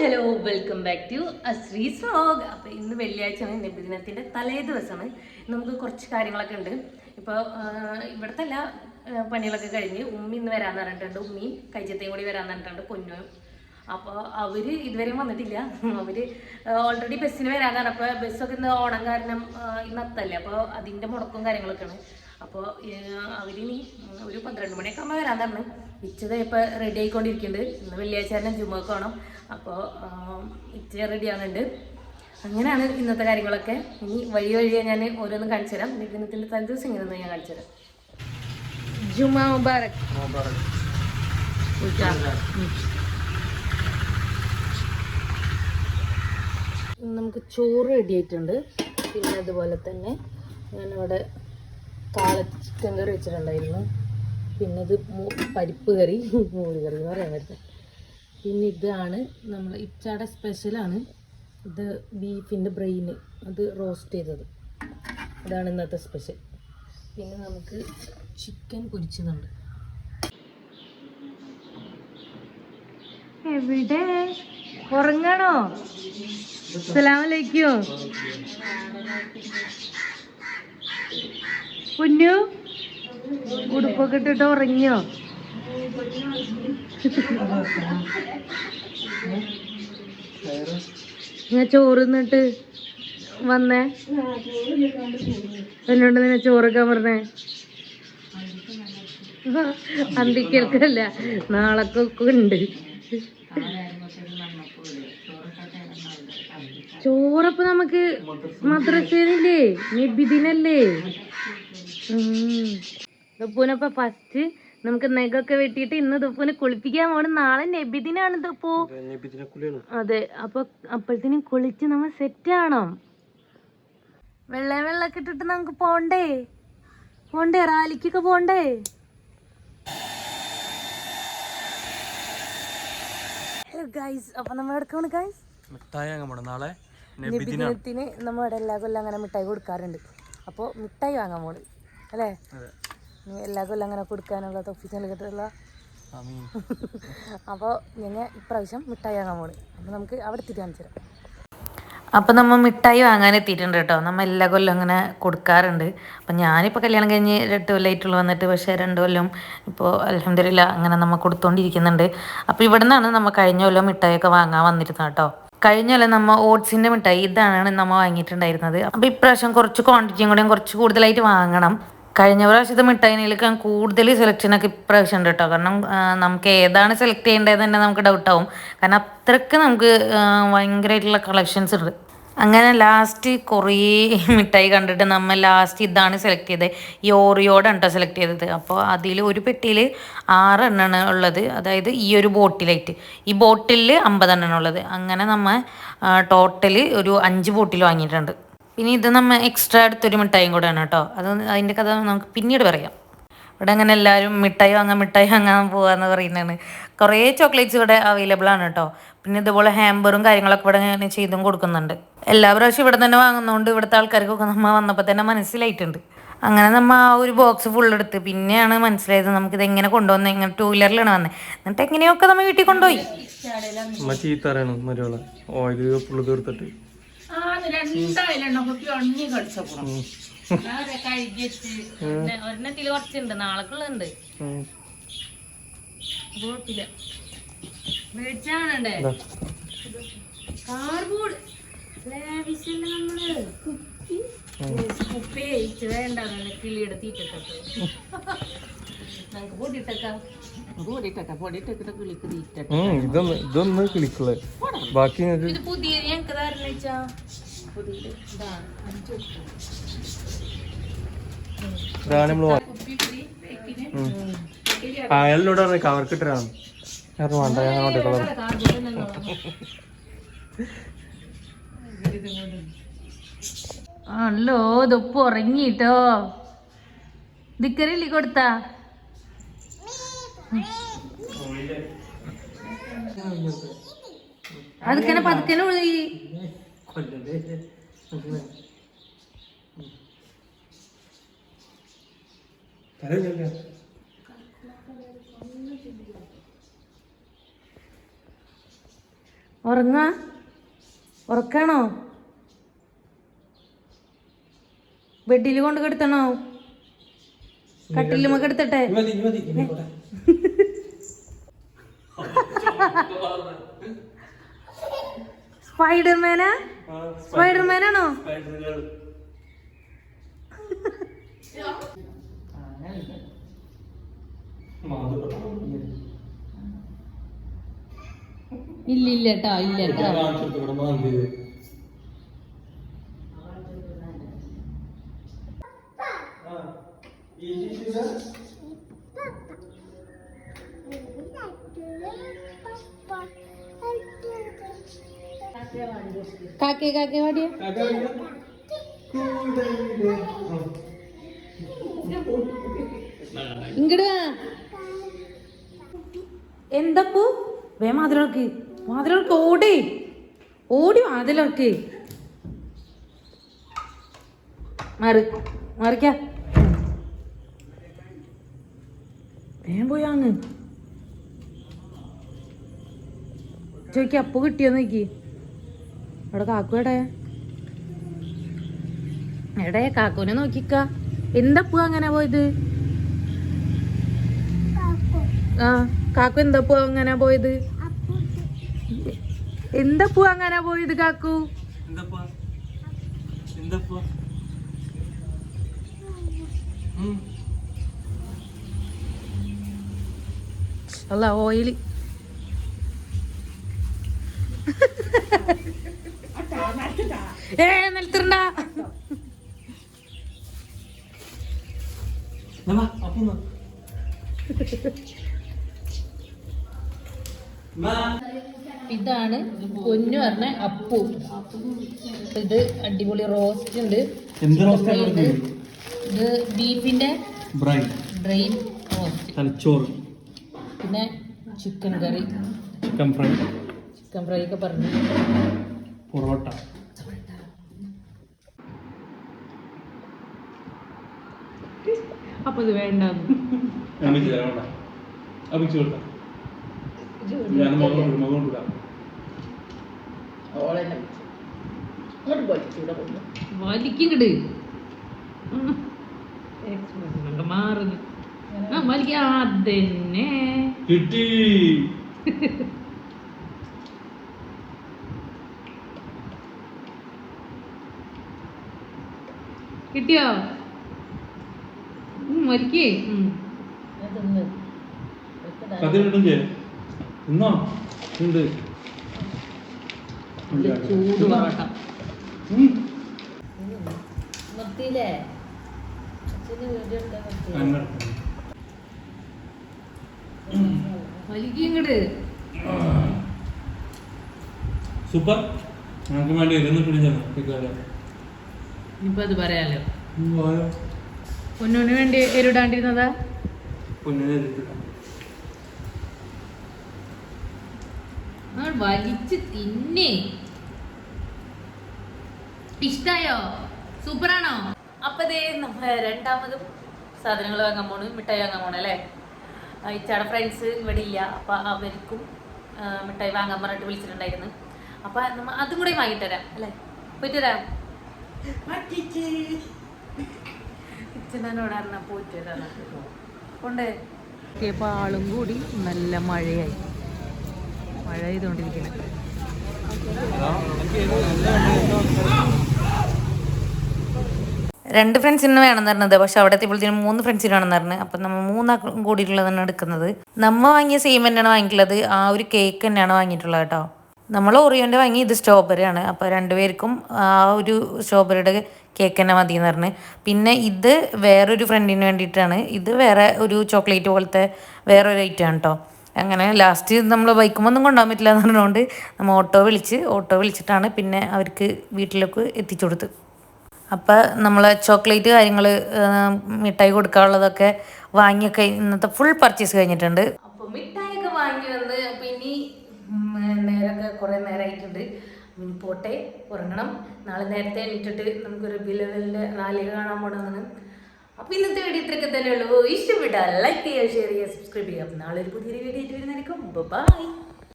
Hello welcome back to Ashree slog അപ്പോൾ ഇന്ന് വെള്ളിയാഴ്ചയാണ് നബിദിനത്തിന്റെ തലേ ദിവസമാണ്. നമുക്ക് കുറച്ച് കാര്യങ്ങളൊക്കെ ഉണ്ട്. ഇപ്പോൾ ഇവിടുത്തെ എല്ലാ പണികളൊക്കെ കഴിഞ്ഞ് ഉമ്മി ഇന്ന് വരാൻ പറഞ്ഞിട്ടുണ്ട്. ഉമ്മിയും കൈജത്തെയും കൂടി വരാൻ പറഞ്ഞിട്ടുണ്ട് പൊന്നും. അപ്പോൾ അവർ ഇതുവരെയും വന്നിട്ടില്ല. അവർ ഓൾറെഡി ബസ്സിന് വരാൻ അപ്പോൾ ബസ്സൊക്കെ ഇന്ന് ഓണം കാരണം ഇന്ന് അത്തല്ലേ അപ്പോൾ അതിന്റെ മുടക്കും കാര്യങ്ങളൊക്കെയാണ്. അപ്പോൾ അവരിനി ഒരു പന്ത്രണ്ട് മണിയൊക്കെ ആകുമ്പോൾ വരാൻ പറഞ്ഞു. ഇച്ചത് ഇപ്പോൾ റെഡി ആയിക്കൊണ്ടിരിക്കുന്നുണ്ട്. ഇന്ന് വെള്ളിയാഴ്ച തന്നെ ജുമൊക്കെ വേണം അപ്പോൾ ഇച്ച റെഡി ആവുന്നുണ്ട്. അങ്ങനെയാണ് ഇന്നത്തെ കാര്യങ്ങളൊക്കെ. ഇനി വഴി വഴിയെ ഞാൻ ഓരോന്നും കാണിച്ചു തരാം നിഗമനത്തിന്റെ തലേ ദിവസം ഇങ്ങനെ ഞാൻ കാണിച്ചു തരാം ജുമാ മുബാറക്. നമുക്ക് ചോറ് റെഡി ആയിട്ടുണ്ട്. പിന്നെ അതുപോലെ തന്നെ ഞാനിവിടെ കാള ചിക്കൻ കറി വെച്ചിട്ടുണ്ടായിരുന്നു. പിന്നെ ഇത് പരിപ്പ് കറി മൂളി കറി എന്ന് പറയാൻ പറ്റുന്നത് പിന്നെ ഇതാണ് നമ്മൾ ഇച്ചാടെ സ്പെഷ്യലാണ് ഇത് ബീഫിന്റെ ബ്രെയിന് അത് റോസ്റ്റ് ചെയ്തത്. ഇതാണ് ഇന്നത്തെ സ്പെഷ്യൽ പിന്നെ നമുക്ക് ചിക്കൻ പൊരിച്ചതുണ്ട്. എവിടെ? ഉറങ്ങണോ? അസ്സലാമലൈക്കും കുഞ്ഞു? ഉടുപ്പൊക്കെ ഇട്ടിട്ട് ഉറങ്ങിയോ? ഞാൻ ചോറ് നിന്നിട്ട് വന്നേ? എന്നോട് നിന്നെ ചോറൊക്കെ പറഞ്ഞേ അന്തിക്കൽക്കല്ല നാളൊക്കെ ഉണ്ട് ചോറപ്പ് നമുക്ക് മദ്രസയിലില്ലേ നബിദിനല്ലേ? ദപ്പൂനപ്പൊ ഫസ്റ്റ് നമുക്ക് നെഗൊക്കെ വെട്ടിയിട്ട് ഇന്ന് ദപ്പൂനെ കുളിപ്പിക്കാൻ പോണം നാളെ നബിദിനാണ് ദപ്പൂ. അതെ അപ്പൊ അപ്പോഴത്തേനും കുളിച്ച് നമ്മൾ സെറ്റ് ആണോ വെള്ള വെള്ളമൊക്കെ ഇട്ടിട്ട് നമുക്ക് പോണ്ടേ? പോണ്ടേ റാലിക്കൊക്കെ പോണ്ടേ? ഹലോ ഗൈസ് അപ്പൊ നമ്മൾ എടുക്കണം ഗൈസ് മിഠായി നാളെ നബിദിനത്തിന് നമ്മൾ ഇവിടെ എല്ലാ കൊല്ലം അങ്ങനെ മിഠായി കൊടുക്കാറുണ്ട്. അപ്പോൾ മിഠായി വാങ്ങാൻ പോണ്. അല്ലേ? അതെ. നീ എല്ലാ കൊല്ലം അങ്ങനെ കൊടുക്കാനുള്ള ഒഫീസിൽ നൽകിയിട്ടുള്ള ആമീൻ. അപ്പോൾ ഞങ്ങൾ ഇപ്രാവശ്യം മിഠായി വാങ്ങാൻ പോണ്. അപ്പോൾ നമുക്ക് അവിടെ എത്തിയിട്ട് കാണിച്ചു തരാം. അപ്പോൾ നമ്മൾ മിഠായി വാങ്ങാൻ എത്തിയിട്ടുണ്ട് കേട്ടോ. നമ്മൾ എല്ലാ കൊല്ലം അങ്ങനെ കൊടുക്കാറുണ്ട്. അപ്പം ഞാനിപ്പോൾ കല്യാണം കഴിഞ്ഞ് രണ്ട് കൊല്ലമായിട്ടുള്ളൂ വന്നിട്ട്. പക്ഷേ രണ്ട് കൊല്ലം ഇപ്പോൾ അലഹമില്ല അങ്ങനെ നമ്മൾ കൊടുത്തോണ്ടിരിക്കുന്നുണ്ട്. അപ്പോൾ ഇവിടെ നിന്നാണ് നമ്മൾ കഴിഞ്ഞ കൊല്ലം മിഠായിയൊക്കെ വാങ്ങാൻ വന്നിരുന്നത് കേട്ടോ. കഴിഞ്ഞ കൊല്ലം നമ്മൾ ഓട്സിന്റെ മിഠായി ഇതാണ് നമ്മൾ വാങ്ങിയിട്ടുണ്ടായിരുന്നത്. അപ്പോൾ ഇപ്രാവശ്യം കുറച്ച് ക്വാണ്ടിറ്റിയും കൂടെയും കുറച്ച് കൂടുതലായിട്ട് വാങ്ങണം. കഴിഞ്ഞ പ്രാവശ്യത്തെ മിഠായിനേക്കാൾ കൂടുതൽ സെലക്ഷനൊക്കെ ഇപ്രാവശ്യം ഉണ്ട് കേട്ടോ. കാരണം നമുക്ക് ഏതാണ് സെലക്ട് ചെയ്യേണ്ടത് തന്നെ നമുക്ക് ഡൗട്ട് ആവും. കാരണം അത്രയ്ക്ക് നമുക്ക് ഭയങ്കരമായിട്ടുള്ള കളക്ഷൻസ് ഉണ്ട്. അങ്ങനെ ലാസ്റ്റ് കുറേ മിഠായി കണ്ടിട്ട് നമ്മൾ ലാസ്റ്റ് ഇതാണ് സെലക്ട് ചെയ്തത്. ഈ ഓറിയോടാണ് കേട്ടോ സെലക്ട് ചെയ്തത്. അപ്പോൾ അതിൽ ഒരു പെട്ടിയിൽ ആറെണ്ണമാണ് ഉള്ളത്. അതായത് ഈ ഒരു ബോട്ടിലായിട്ട്. ഈ ബോട്ടിലിൽ അമ്പതെണ്ണം ഉള്ളത്. അങ്ങനെ നമ്മൾ ടോട്ടൽ ഒരു അഞ്ച് ബോട്ടിൽ വാങ്ങിയിട്ടുണ്ട്. പിന്നെ ഇത് നമ്മൾ എക്സ്ട്രാ എടുത്തൊരു മിഠായിയും കൂടെയാണ് കേട്ടോ. അത് അതിന്റെ കഥ നമുക്ക് പിന്നീട് പറയാം. ഇവിടെ അങ്ങനെ എല്ലാവരും മിഠായി വാങ്ങാൻ മിഠായി വാങ്ങാൻ പോകാന്ന് പറയുന്നതാണ്. കുറേ ചോക്ലേറ്റ്സ് ഇവിടെ അവൈലബിൾ ആണ് കേട്ടോ. പിന്നെ ഇതുപോലെ ഹാമ്പറും കാര്യങ്ങളൊക്കെ ഇവിടെ ഇങ്ങനെ ചെയ്തും കൊടുക്കുന്നുണ്ട്. എല്ലാ പ്രാവശ്യം ഇവിടെ തന്നെ വാങ്ങുന്നതുകൊണ്ട് ഇവിടുത്തെ ആൾക്കാർക്കൊക്കെ നമ്മൾ വന്നപ്പോൾ തന്നെ മനസ്സിലായിട്ടുണ്ട്. അങ്ങനെ നമ്മൾ ആ ഒരു ബോക്സ് ഫുൾ എടുത്ത് പിന്നെയാണ് മനസ്സിലായത് നമുക്കിത് എങ്ങനെ കൊണ്ടുവന്നത് ഇങ്ങനെ ടൂ വീലറിലാണ് വന്നത് എന്നിട്ട് എങ്ങനെയൊക്കെ നമ്മൾ വീട്ടിൽ കൊണ്ടുപോയി? ഓയിൽ ഫുള്ള് തീർത്തിട്ട്. കുറച്ചുണ്ട് നാളെക്കുള്ളുണ്ട്. കുഴപ്പമില്ല മേടിച്ചാണേ. കാർബോർഡ്. കുപ്പി. വേണ്ട കിളിയുടെ നമുക്ക് പൊടിയിട്ടേക്കാം. പൊടിയിട്ടേക്കാം പൊടിയിട്ടേക്കിട്ട് കിളിക്ക് തീറ്റ ഇതൊന്ന് ഇതൊന്ന് കിളിക്കുള്ളേ ബാക്കി ഇത് പുതിയ ഞങ്ങക്ക് തരണം വെച്ചാ. പുതിയ ഇതാണ്. ആ അയാളിനോട് പറഞ്ഞു കവർക്ക് ഇട്ടതാണ് ഞാൻ വേണ്ട ഞാൻ അങ്ങോട്ട് കളർ ഇതൊപ്പ് ഉറങ്ങിട്ടോ ദിക്കറില്ലേ കൊടുത്താ? പതുക്കനെ പതുക്കനെ ഒഴുകി ഉറങ്ങാ? ഉറക്കാണോ? ബെഡിൽ കൊണ്ട് കിടത്തണോ? കട്ടിലുമൊക്കെ എടുത്തട്ടെ മതി മതി ഇനി പോട്ടെ. സ്പൈഡർമാനാ? സ്പൈഡർമാനാണോ. ഇല്ല ഇല്ല കേട്ടോ ഇല്ല. ഇവിടെ കാക്കേ കാക്കേ വരിക. ഇങ്ങട് എന്തപ്പൂ? വേ മാതിലർക്ക് മാതിലർക്ക് ഓടി. ഓടി മാതിലർക്ക് മാറി മാറിക്ക. വേഗം പോയി അങ്ങ് ചോദിക്ക അപ്പു കിട്ടിയോ നോക്കി. അവിടെ കാക്കു എടേ കാക്കുനെ നോക്കിക്ക. എന്തപ്പൂ അങ്ങനെ പോയത്? ആ കാക്കു എന്തപ്പൂ അങ്ങനെ പോയത്? എന്തപ്പൂ അങ്ങനെ പോയത് കാക്കു. അല്ല ഓയിൽ ഏ നിലത്തിരണ്ട ദാ വാ, അപ്പു വാ. വാ. ഇതാണ് പൊന്നു പറഞ്ഞ അപ്പു. ഇത് അടിപൊളി റോസ്റ്റ് ഉണ്ട്. എന്ത് റോസ്റ്റാ ഇത് ബീഫിന്റെ റോസ്റ്റ് തലച്ചോറ്. പിന്നെ chicken curry. Chicken fry. Chicken fry ഒക്കെ പറഞ്ഞു. പൊറോട്ട. അപ്പൊ ഇത് വേണ്ട അമ്മച്ചി തരാം വേണ്ട അമ്മച്ചി കൊടുക്കാം ഞാൻ മുഖം കൊടുക്കാം മുഖം കൊടുക്കാം. വലിക്കിങ്ങട്. മാറുന്നു. ആ വലിക്ക അതന്നെ. കിട്ടി. കിട്ടിയോ? വലിക്കേ ഉണ്ട്. ചൂട് പൊറോട്ട. ഉം. നിർത്തിയില്ലേ? അങ്ങനെ. വലിക്കിങ്ങട് സൂപ്പർ. ഞങ്ങൾക്ക് വേണ്ടി ഇരുന്നിട്ട് ചെന്നു ഇനിയിപ്പോ അത് പറയാലോ. പൊന്നൂന് വേണ്ടി എരിടാണ്ടിരുന്നതാ? വലിച്ച് തിന്നേ. ഇഷ്ടായോ? സൂപ്പറാണോ? അപ്പതേ ദേ നമ്മ രണ്ടാമതും സാധനങ്ങൾ വാങ്ങാൻ പോണു മിഠായി വാങ്ങാൻ പോണു അല്ലേ? ഇച്ചാടെ ഫ്രണ്ട്സ് ഇവിടെ ഇല്ല. അപ്പൊ അവർക്കും മിഠായി വാങ്ങാൻ പറഞ്ഞിട്ട് വിളിച്ചിട്ടുണ്ടായിരുന്നു. അപ്പൊ നമ്മ അതും കൂടെ വാങ്ങിത്തരാം തരാം. അല്ലേ പോയിട്ട് പോയിട്ട് കൊണ്ടേ ഇപ്പൊ ആളും കൂടി നല്ല മഴയായി. മഴ ചെയ്തുകൊണ്ടിരിക്കുന്നത് രണ്ട് ഫ്രണ്ട്സിന് വേണമെന്ന് പറഞ്ഞത്. പക്ഷെ അവിടെ എത്തിയപ്പോഴത്തേനും മൂന്ന് ഫ്രണ്ട്സിന് വേണമെന്ന് പറഞ്ഞു. അപ്പം നമ്മൾ മൂന്നാക്കും കൂടിയിട്ടുള്ളതാണ് എടുക്കുന്നത്. നമ്മ വാങ്ങിയ സെയിം തന്നെയാണ് വാങ്ങിയിട്ടുള്ളത്. ആ ഒരു കേക്ക് തന്നെയാണ് വാങ്ങിയിട്ടുള്ളത് കേട്ടോ. നമ്മൾ ഓറിയോന്റെ വാങ്ങി ഇത് സ്ട്രോബെറി ആണ് അപ്പോൾ രണ്ടുപേർക്കും ആ ഒരു സ്ട്രോബെറിയുടെ കേക്ക് തന്നെ മതി എന്ന് പറഞ്ഞ്. പിന്നെ ഇത് വേറൊരു ഫ്രണ്ടിന് വേണ്ടിയിട്ടാണ്. ഇത് വേറെ ഒരു ചോക്ലേറ്റ് പോലത്തെ വേറൊരു ഐറ്റം ആണ് കേട്ടോ അങ്ങനെ ലാസ്റ്റ് നമ്മൾ ബൈക്കുമൊന്നും കൊണ്ടുപോകാൻ പറ്റില്ല എന്ന് പറഞ്ഞുകൊണ്ട് നമ്മൾ ഓട്ടോ വിളിച്ച് ഓട്ടോ വിളിച്ചിട്ടാണ് പിന്നെ അവർക്ക് വീട്ടിലേക്ക് എത്തിച്ചു കൊടുത്ത്. അപ്പോൾ നമ്മൾ ചോക്ലേറ്റ് കാര്യങ്ങൾ മിഠായി കൊടുക്കാനുള്ളതൊക്കെ വാങ്ങിയൊക്കെ ഇന്നത്തെ ഫുൾ പർച്ചേസ് കഴിഞ്ഞിട്ടുണ്ട്. അപ്പോൾ മിഠായിയൊക്കെ വാങ്ങി വന്ന് നേരമൊക്കെ കുറേ നേരമായിട്ടുണ്ട് ഇനി പോട്ടെ ഉറങ്ങണം. നാളെ നേരത്തെ എണീറ്റിട്ട് നമുക്കൊരു ബിലവലിന്റെ റാലി കാണാൻ പോകണമെന്ന് അപ്പോൾ ഇന്നത്തെ വീഡിയോ ഇത്രയൊക്കെ തന്നെ ഉള്ളൂ ഇഷ്ടപ്പെട്ടാൽ ലൈക്ക് ചെയ്യുക ഷെയർ ചെയ്യുക സബ്സ്ക്രൈബ് ചെയ്യുക. നാളെ ഒരു പുതിയൊരു വീഡിയോ ആയിട്ട് വരുന്നതായിരിക്കും. ബൈ